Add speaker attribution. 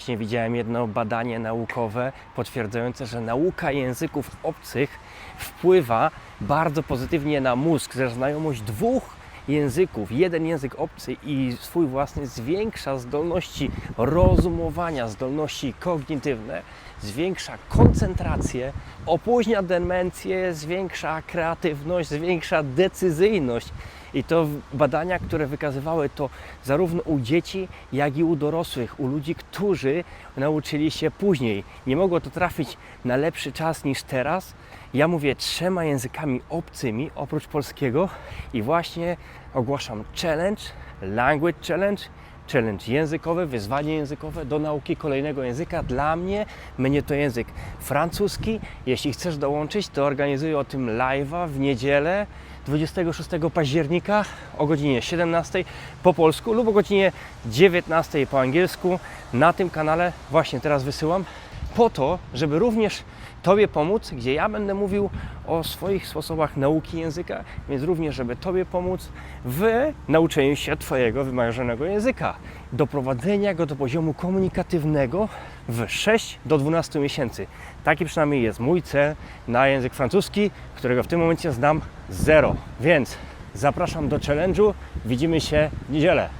Speaker 1: Właśnie widziałem jedno badanie naukowe potwierdzające, że nauka języków obcych wpływa bardzo pozytywnie na mózg, że znajomość dwóch języków, jeden język obcy i swój własny zwiększa zdolności rozumowania, zdolności kognitywne, zwiększa koncentrację, opóźnia demencję, zwiększa kreatywność, zwiększa decyzyjność. I to badania, które wykazywały to zarówno u dzieci, jak i u dorosłych, u ludzi, którzy nauczyli się później. Nie mogło to trafić na lepszy czas niż teraz. Ja mówię trzema językami obcymi oprócz polskiego i właśnie ogłaszam challenge, language challenge, challenge językowy, wyzwanie językowe do nauki kolejnego języka. Dla mnie będzie to język francuski. Jeśli chcesz dołączyć, to organizuję o tym live'a w niedzielę 26 października o godzinie 17 po polsku lub o godzinie 19 po angielsku. Na tym kanale właśnie teraz wysyłam po to, żeby również Tobie pomóc, gdzie ja będę mówił o swoich sposobach nauki języka, więc również, żeby Tobie pomóc w nauczeniu się Twojego wymarzonego języka, doprowadzenia go do poziomu komunikatywnego w 6 do 12 miesięcy. Taki przynajmniej jest mój cel na język francuski, którego w tym momencie znam zero. Więc zapraszam do challenge'u. Widzimy się w niedzielę.